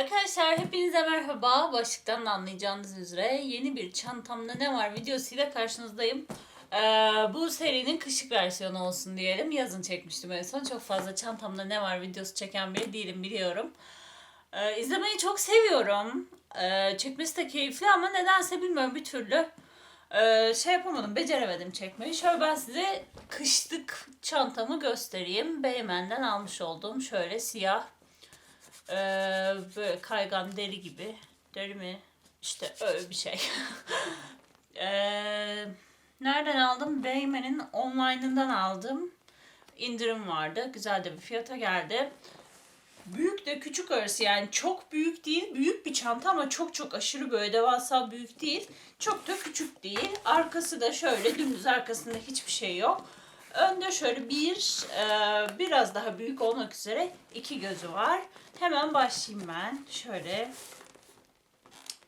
Arkadaşlar hepinize merhaba. Başlıktan da anlayacağınız üzere yeni bir çantamda ne var videosuyla karşınızdayım. Ee, bu serinin kışık versiyonu olsun diyelim. Yazın çekmiştim en son. Çok fazla çantamda ne var videosu çeken biri değilim biliyorum. Ee, izlemeyi çok seviyorum. Ee, çekmesi de keyifli ama nedense bilmiyorum bir türlü ee, şey yapamadım, beceremedim çekmeyi. Şöyle ben size kışlık çantamı göstereyim. Beymen'den almış olduğum şöyle siyah ee, böyle kaygan deri gibi. Deri mi? İşte öyle bir şey. Ee, nereden aldım? Beymen'in online'ından aldım. İndirim vardı. Güzel de bir fiyata geldi. Büyük de küçük arası yani çok büyük değil. Büyük bir çanta ama çok çok aşırı böyle devasa büyük değil. Çok da küçük değil. Arkası da şöyle dümdüz arkasında hiçbir şey yok. Önde şöyle bir, e, biraz daha büyük olmak üzere iki gözü var. Hemen başlayayım ben. Şöyle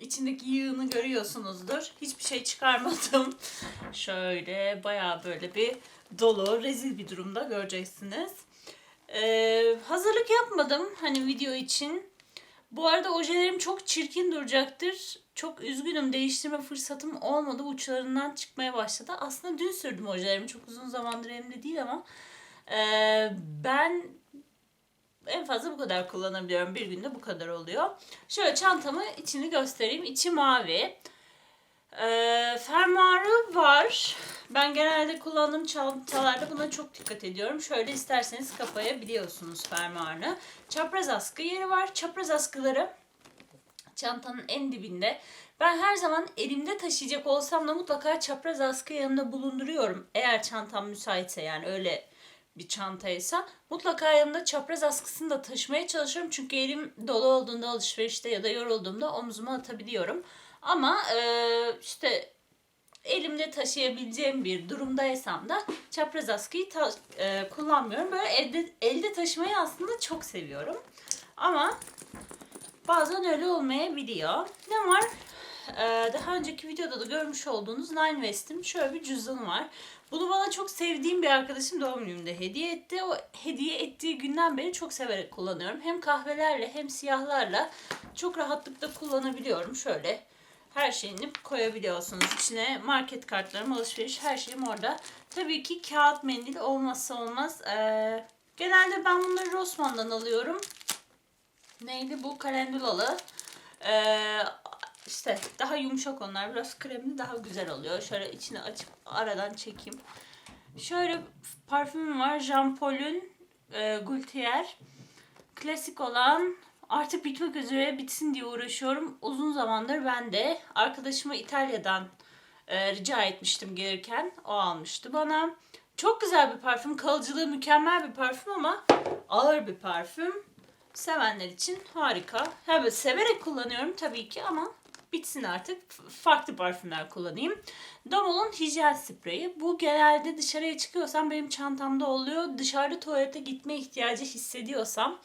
içindeki yığını görüyorsunuzdur. Hiçbir şey çıkarmadım. Şöyle bayağı böyle bir dolu, rezil bir durumda göreceksiniz. Ee, hazırlık yapmadım hani video için. Bu arada ojelerim çok çirkin duracaktır. Çok üzgünüm değiştirme fırsatım olmadı. Uçlarından çıkmaya başladı. Aslında dün sürdüm ojelerimi. Çok uzun zamandır elimde değil ama ee, ben en fazla bu kadar kullanabiliyorum. Bir günde bu kadar oluyor. Şöyle çantamı içini göstereyim. İçi mavi. Ee, fermuarı var. Ben genelde kullandığım çantalarda buna çok dikkat ediyorum. Şöyle isterseniz kapayabiliyorsunuz fermuarını. Çapraz askı yeri var. Çapraz askıları çantanın en dibinde. Ben her zaman elimde taşıyacak olsam da mutlaka çapraz askı yanımda bulunduruyorum. Eğer çantam müsaitse yani öyle bir çantaysa mutlaka yanımda çapraz askısını da taşımaya çalışıyorum. Çünkü elim dolu olduğunda alışverişte ya da yorulduğumda omzuma atabiliyorum. Ama e, işte elimde taşıyabileceğim bir durumdaysam da çapraz askıyı ta- e, kullanmıyorum. Böyle elde, elde taşımayı aslında çok seviyorum. Ama bazen öyle olmayabiliyor. Ne var? Ee, daha önceki videoda da görmüş olduğunuz Nine West'in şöyle bir cüzdanı var. Bunu bana çok sevdiğim bir arkadaşım doğum günümde hediye etti. O hediye ettiği günden beri çok severek kullanıyorum. Hem kahvelerle hem siyahlarla çok rahatlıkla kullanabiliyorum. Şöyle her şeyini koyabiliyorsunuz. İçine market kartlarım, alışveriş her şeyim orada. Tabii ki kağıt mendil olmazsa olmaz. Ee, genelde ben bunları Rossmann'dan alıyorum. Neydi bu? Kalendulalı. Ee, işte daha yumuşak onlar. Biraz kremli daha güzel oluyor. Şöyle içini açıp aradan çekeyim. Şöyle parfümüm var. Jean Paul'un e, Gultier. Klasik olan artık bitmek üzere bitsin diye uğraşıyorum. Uzun zamandır ben de arkadaşıma İtalya'dan e, rica etmiştim gelirken. O almıştı bana. Çok güzel bir parfüm. Kalıcılığı mükemmel bir parfüm ama ağır bir parfüm. Sevenler için harika. Ha, böyle severek kullanıyorum tabii ki ama bitsin artık. Farklı parfümler kullanayım. Domol'un hijyen spreyi. Bu genelde dışarıya çıkıyorsam benim çantamda oluyor. Dışarıda tuvalete gitme ihtiyacı hissediyorsam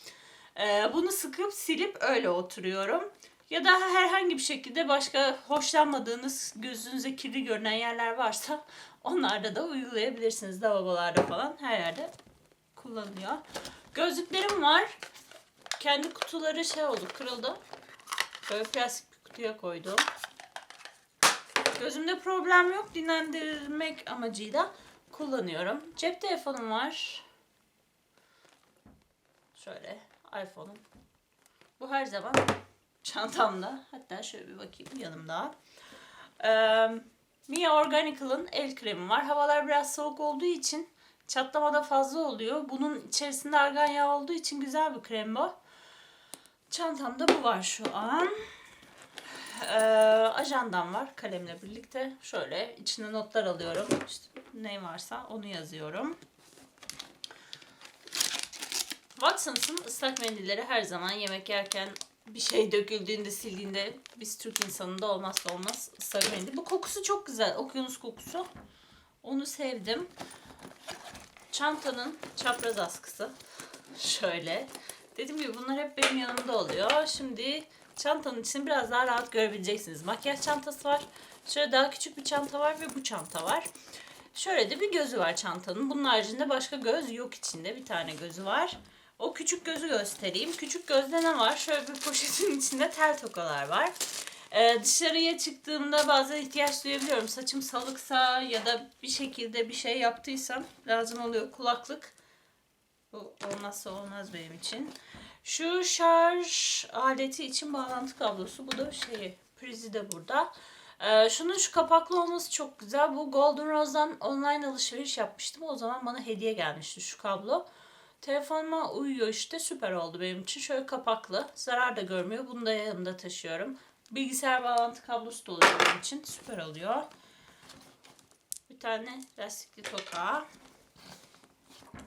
e, bunu sıkıp silip öyle oturuyorum. Ya da herhangi bir şekilde başka hoşlanmadığınız gözünüze kirli görünen yerler varsa onlarda da uygulayabilirsiniz. Lavabolarda falan her yerde kullanılıyor. Gözlüklerim var. Kendi kutuları şey oldu kırıldı. Böyle plastik bir kutuya koydum. Gözümde problem yok. Dinlendirmek amacıyla kullanıyorum. Cep telefonum var. Şöyle iPhone'um. Bu her zaman çantamda. Hatta şöyle bir bakayım yanımda. Ee, Mia Organical'ın el kremi var. Havalar biraz soğuk olduğu için çatlama da fazla oluyor. Bunun içerisinde argan yağı olduğu için güzel bir krem bu. Çantamda bu var şu an. Ee, ajandam var kalemle birlikte. Şöyle içine notlar alıyorum. İşte ne varsa onu yazıyorum. Watson's'ın ıslak mendilleri her zaman yemek yerken bir şey döküldüğünde sildiğinde biz Türk insanında olmazsa olmaz ıslak mendil. Bu kokusu çok güzel. Okyanus kokusu. Onu sevdim. Çantanın çapraz askısı. Şöyle. Dediğim gibi bunlar hep benim yanımda oluyor. Şimdi çantanın içini biraz daha rahat görebileceksiniz. Makyaj çantası var. Şöyle daha küçük bir çanta var ve bu çanta var. Şöyle de bir gözü var çantanın. Bunun haricinde başka göz yok içinde. Bir tane gözü var. O küçük gözü göstereyim. Küçük gözde ne var? Şöyle bir poşetin içinde tel tokalar var. Ee, dışarıya çıktığımda bazen ihtiyaç duyabiliyorum. Saçım salıksa ya da bir şekilde bir şey yaptıysam lazım oluyor. Kulaklık. Bu olmazsa olmaz benim için. Şu şarj aleti için bağlantı kablosu. Bu da şeyi, prizi de burada. Ee, şunun şu kapaklı olması çok güzel. Bu Golden Rose'dan online alışveriş yapmıştım. O zaman bana hediye gelmişti şu kablo. Telefonuma uyuyor işte süper oldu benim için. Şöyle kapaklı. Zarar da görmüyor. Bunu da yanımda taşıyorum. Bilgisayar bağlantı kablosu da oluyor benim için. Süper oluyor. Bir tane lastikli toka.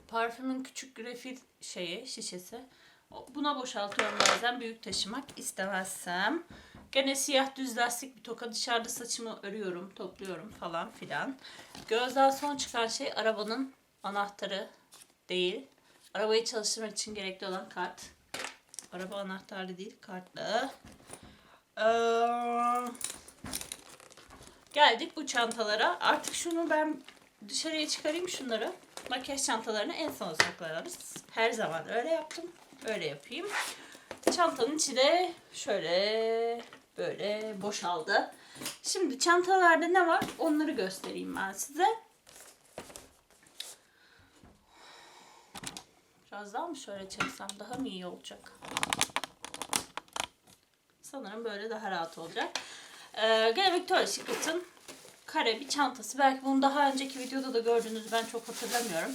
Parfümün küçük refil şeyi, şişesi. Buna boşaltıyorum bazen büyük taşımak istemezsem. Gene siyah düz lastik bir toka dışarıda saçımı örüyorum, topluyorum falan filan. Gözden son çıkan şey arabanın anahtarı değil. Arabayı çalıştırmak için gerekli olan kart. Araba anahtarlı değil, kartlı. Ee, geldik bu çantalara. Artık şunu ben dışarıya çıkarayım şunları. Makyaj çantalarını en son saklarız. Her zaman öyle yaptım. Öyle yapayım. Çantanın içi de şöyle böyle boşaldı. Şimdi çantalarda ne var? Onları göstereyim ben size. Biraz daha mı şöyle çeksem daha mı iyi olacak? Sanırım böyle daha rahat olacak. Ee, gene Victoria's Secret'ın kare bir çantası. Belki bunu daha önceki videoda da gördünüz. Ben çok hatırlamıyorum.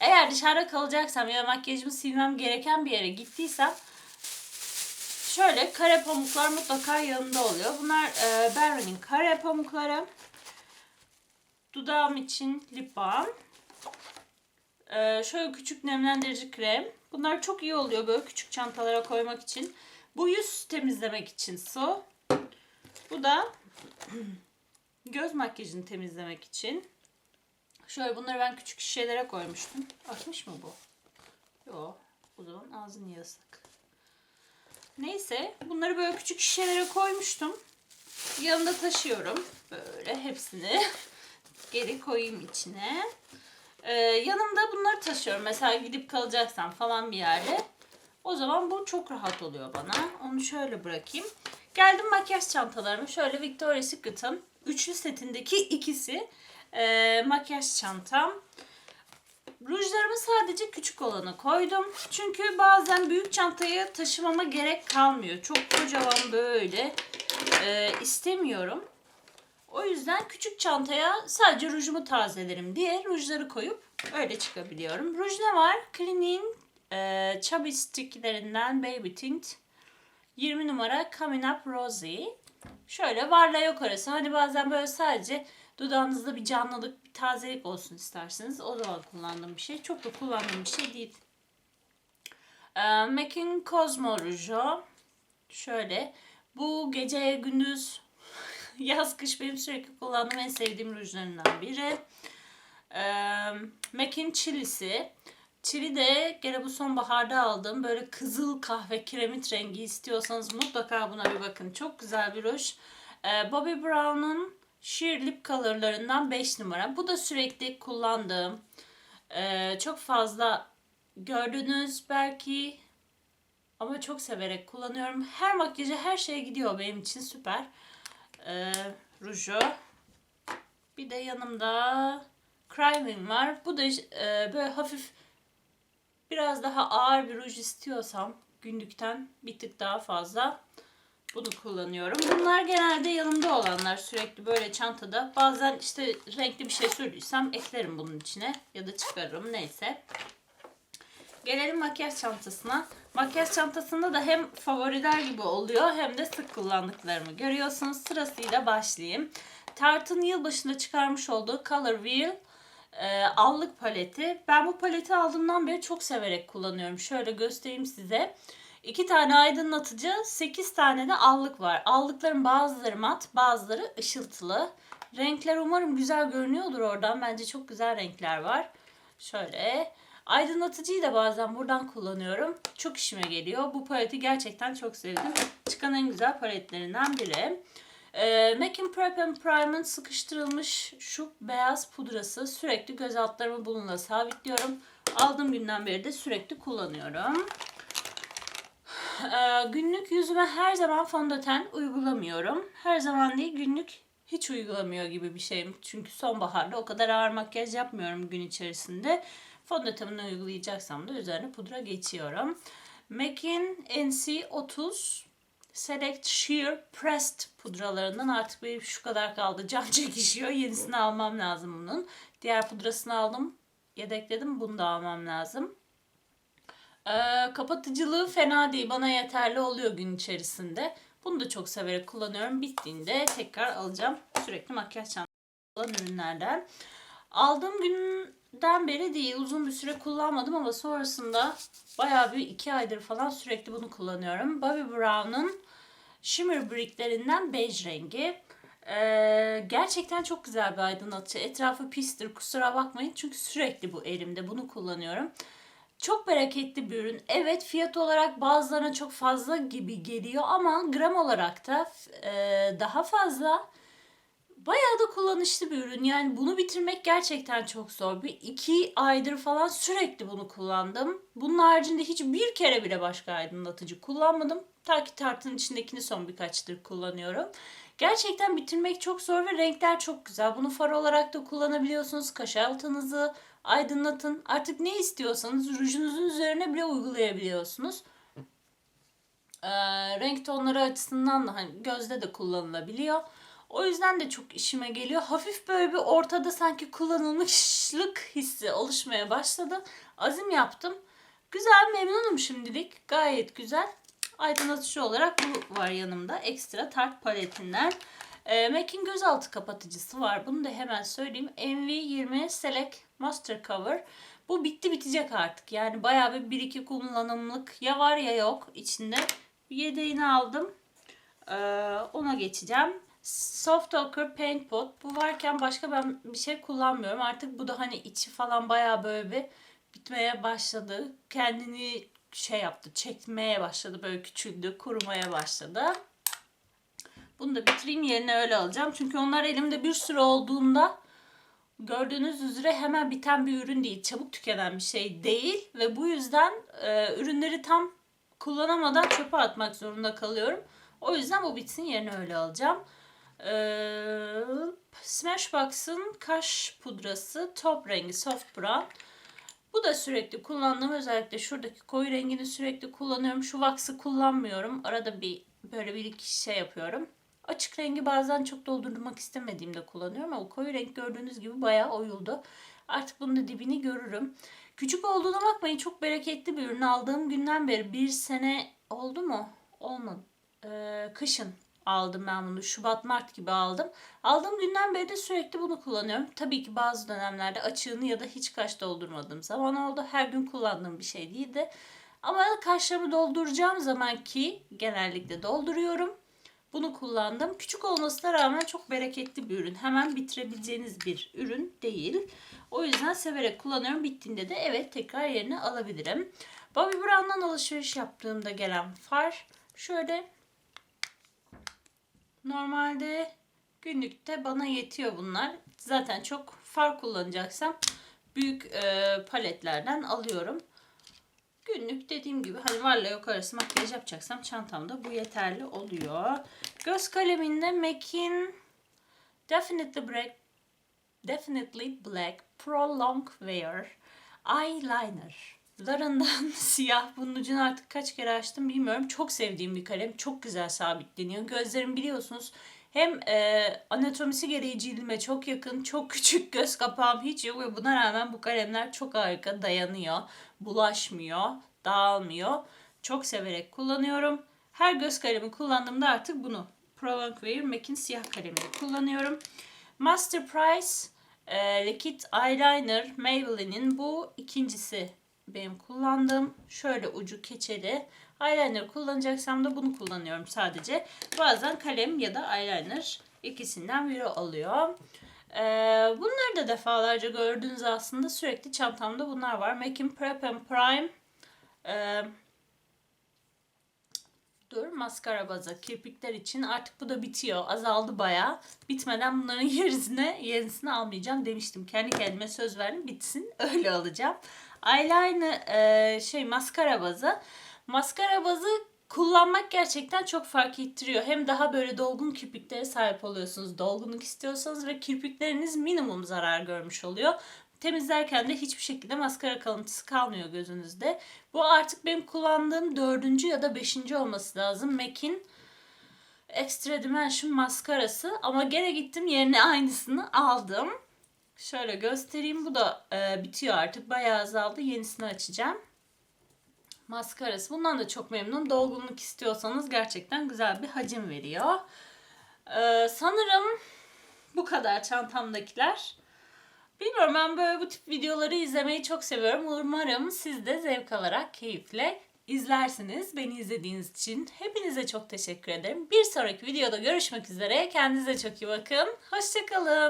Eğer dışarıda kalacaksam ya makyajımı silmem gereken bir yere gittiysem şöyle kare pamuklar mutlaka yanında oluyor. Bunlar e, Barron'in kare pamukları. Dudağım için lip balm. Ee, şöyle küçük nemlendirici krem. Bunlar çok iyi oluyor böyle küçük çantalara koymak için. Bu yüz temizlemek için su. Bu da göz makyajını temizlemek için. Şöyle bunları ben küçük şişelere koymuştum. Akmış mı bu? Yok. O zaman ağzın yasak. Neyse bunları böyle küçük şişelere koymuştum. Yanımda taşıyorum. Böyle hepsini geri koyayım içine. Ee, yanımda bunları taşıyorum. Mesela gidip kalacaksam falan bir yerde. O zaman bu çok rahat oluyor bana. Onu şöyle bırakayım. Geldim makyaj çantalarım. Şöyle Victoria's Secret'ın üçlü setindeki ikisi. Ee, makyaj çantam. Rujlarımı sadece küçük olanı koydum. Çünkü bazen büyük çantayı taşımama gerek kalmıyor. Çok kocaman böyle e, istemiyorum. O yüzden küçük çantaya sadece rujumu tazelerim diye rujları koyup öyle çıkabiliyorum. Ruj ne var? Clinique'in e, Chubby Stick'lerinden Baby Tint 20 numara Coming Up Rosy. Şöyle varla yok arası. Hani bazen böyle sadece dudağınızda bir canlılık, bir tazelik olsun isterseniz. O zaman kullandığım bir şey. Çok da kullandığım bir şey değil. E, MAC'in Cosmo Ruju. Şöyle. Bu gece gündüz yaz kış benim sürekli kullandığım en sevdiğim rujlarından biri. Ee, MAC'in Chili'si. Chili de gene bu sonbaharda aldım. Böyle kızıl kahve kiremit rengi istiyorsanız mutlaka buna bir bakın. Çok güzel bir ruj. Ee, Bobbi Brown'un Sheer Lip Color'larından 5 numara. Bu da sürekli kullandığım. ee, çok fazla gördünüz belki ama çok severek kullanıyorum. Her makyaja her şeye gidiyor benim için süper e, ruju. Bir de yanımda Cryming var. Bu da e, böyle hafif biraz daha ağır bir ruj istiyorsam günlükten bir tık daha fazla bunu kullanıyorum. Bunlar genelde yanımda olanlar sürekli böyle çantada. Bazen işte renkli bir şey sürdüysem eklerim bunun içine ya da çıkarırım neyse. Gelelim makyaj çantasına. Makyaj çantasında da hem favoriler gibi oluyor hem de sık kullandıklarımı görüyorsunuz. Sırasıyla başlayayım. Tarte'ın yılbaşında çıkarmış olduğu Color Wheel e, allık paleti. Ben bu paleti aldığımdan beri çok severek kullanıyorum. Şöyle göstereyim size. 2 tane aydınlatıcı, 8 tane de allık var. Allıkların bazıları mat, bazıları ışıltılı. Renkler umarım güzel görünüyordur oradan. Bence çok güzel renkler var. Şöyle Aydınlatıcıyı da bazen buradan kullanıyorum. Çok işime geliyor. Bu paleti gerçekten çok sevdim. Çıkan en güzel paletlerinden biri. Ee, MAC'in Prep and Prime'ın sıkıştırılmış şu beyaz pudrası sürekli göz altlarımı bununla sabitliyorum. Aldığım günden beri de sürekli kullanıyorum. Ee, günlük yüzüme her zaman fondöten uygulamıyorum. Her zaman değil günlük hiç uygulamıyor gibi bir şeyim. Çünkü sonbaharda o kadar ağır makyaj yapmıyorum gün içerisinde. Fondötenini uygulayacaksam da üzerine pudra geçiyorum. MAC'in NC30 Select Sheer Pressed pudralarından artık benim şu kadar kaldı. Can çekişiyor. Yenisini almam lazım bunun. Diğer pudrasını aldım. Yedekledim. Bunu da almam lazım. Ee, kapatıcılığı fena değil. Bana yeterli oluyor gün içerisinde. Bunu da çok severek kullanıyorum. Bittiğinde tekrar alacağım. Sürekli makyaj çantası olan ürünlerden. Aldığım günden beri değil. Uzun bir süre kullanmadım ama sonrasında bayağı bir iki aydır falan sürekli bunu kullanıyorum. Bobbi Brown'un Shimmer Brick'lerinden bej rengi. Ee, gerçekten çok güzel bir aydınlatıcı. Etrafı pistir kusura bakmayın çünkü sürekli bu elimde bunu kullanıyorum. Çok bereketli bir ürün. Evet fiyat olarak bazılarına çok fazla gibi geliyor ama gram olarak da e, daha fazla. Bayağı da kullanışlı bir ürün. Yani bunu bitirmek gerçekten çok zor. Bir iki aydır falan sürekli bunu kullandım. Bunun haricinde hiç bir kere bile başka aydınlatıcı kullanmadım. Ta ki tartının içindekini son birkaçtır kullanıyorum. Gerçekten bitirmek çok zor ve renkler çok güzel. Bunu far olarak da kullanabiliyorsunuz. Kaş altınızı aydınlatın. Artık ne istiyorsanız rujunuzun üzerine bile uygulayabiliyorsunuz. Ee, renk tonları açısından da hani gözde de kullanılabiliyor. O yüzden de çok işime geliyor. Hafif böyle bir ortada sanki kullanılmışlık hissi oluşmaya başladı. Azim yaptım. Güzel memnunum şimdilik. Gayet güzel. Aydınlatıcı olarak bu var yanımda. Ekstra tart paletinden. E, MAC'in gözaltı kapatıcısı var. Bunu da hemen söyleyeyim. MV20 Select Master Cover. Bu bitti bitecek artık. Yani bayağı bir 1-2 kullanımlık ya var ya yok içinde. Bir yedeğini aldım. E, ona geçeceğim. Soft Ochre Paint Pot. Bu varken başka ben bir şey kullanmıyorum. Artık bu da hani içi falan bayağı böyle bir bitmeye başladı. Kendini şey yaptı, çekmeye başladı. Böyle küçüldü, kurumaya başladı. Bunu da bitireyim yerine öyle alacağım. Çünkü onlar elimde bir sürü olduğunda gördüğünüz üzere hemen biten bir ürün değil. Çabuk tükenen bir şey değil. Ve bu yüzden e, ürünleri tam kullanamadan çöpe atmak zorunda kalıyorum. O yüzden bu bitsin yerine öyle alacağım. Ee, Smashbox'ın kaş pudrası top rengi soft brown. Bu da sürekli kullandığım özellikle şuradaki koyu rengini sürekli kullanıyorum. Şu wax'ı kullanmıyorum. Arada bir böyle bir iki şey yapıyorum. Açık rengi bazen çok doldurmak istemediğimde kullanıyorum ama koyu renk gördüğünüz gibi bayağı oyuldu. Artık bunun da dibini görürüm. Küçük olduğuna bakmayın çok bereketli bir ürün aldığım günden beri bir sene oldu mu? Olmadı. Ee, kışın aldım ben bunu. Şubat Mart gibi aldım. Aldığım günden beri de sürekli bunu kullanıyorum. Tabii ki bazı dönemlerde açığını ya da hiç kaş doldurmadığım zaman oldu. Her gün kullandığım bir şey değildi. Ama kaşlarımı dolduracağım zaman ki genellikle dolduruyorum. Bunu kullandım. Küçük olmasına rağmen çok bereketli bir ürün. Hemen bitirebileceğiniz bir ürün değil. O yüzden severek kullanıyorum. Bittiğinde de evet tekrar yerine alabilirim. Bobbi Brown'dan alışveriş yaptığımda gelen far şöyle Normalde günlükte bana yetiyor bunlar. Zaten çok far kullanacaksam büyük e, paletlerden alıyorum. Günlük dediğim gibi hani varla yok arası makyaj yapacaksam çantamda bu yeterli oluyor. Göz kaleminde MAC'in Definitely Black Definitely Black Pro Long Wear Eyeliner larından siyah. Bunun ucunu artık kaç kere açtım bilmiyorum. Çok sevdiğim bir kalem. Çok güzel sabitleniyor. Gözlerim biliyorsunuz hem e, anatomisi gereği cildime çok yakın, çok küçük göz kapağım hiç yok ve buna rağmen bu kalemler çok harika dayanıyor, bulaşmıyor, dağılmıyor. Çok severek kullanıyorum. Her göz kalemi kullandığımda artık bunu Prolong Wear MAC'in siyah kalemini kullanıyorum. Master Price e, Liquid Eyeliner Maybelline'in bu ikincisi benim kullandığım. Şöyle ucu keçeli. Eyeliner kullanacaksam da bunu kullanıyorum sadece. Bazen kalem ya da eyeliner ikisinden biri oluyor. Ee, bunları da defalarca gördüğünüz aslında sürekli çantamda bunlar var. MAC'in Prep and Prime ee, dur maskara bazı kirpikler için artık bu da bitiyor. Azaldı baya. Bitmeden bunların yerine yenisini almayacağım demiştim. Kendi kendime söz verdim bitsin öyle alacağım. Eyeliner e, şey maskara bazı. Maskara bazı kullanmak gerçekten çok fark ettiriyor. Hem daha böyle dolgun kirpiklere sahip oluyorsunuz. Dolgunluk istiyorsanız ve kirpikleriniz minimum zarar görmüş oluyor. Temizlerken de hiçbir şekilde maskara kalıntısı kalmıyor gözünüzde. Bu artık benim kullandığım dördüncü ya da beşinci olması lazım. MAC'in Extra Dimension maskarası. Ama gene gittim yerine aynısını aldım. Şöyle göstereyim. Bu da e, bitiyor artık. Bayağı azaldı. Yenisini açacağım. Maskarası. Bundan da çok memnunum. Dolgunluk istiyorsanız gerçekten güzel bir hacim veriyor. E, sanırım bu kadar çantamdakiler. Bilmiyorum ben böyle bu tip videoları izlemeyi çok seviyorum. Umarım siz de zevk alarak keyifle izlersiniz. Beni izlediğiniz için hepinize çok teşekkür ederim. Bir sonraki videoda görüşmek üzere. Kendinize çok iyi bakın. Hoşçakalın.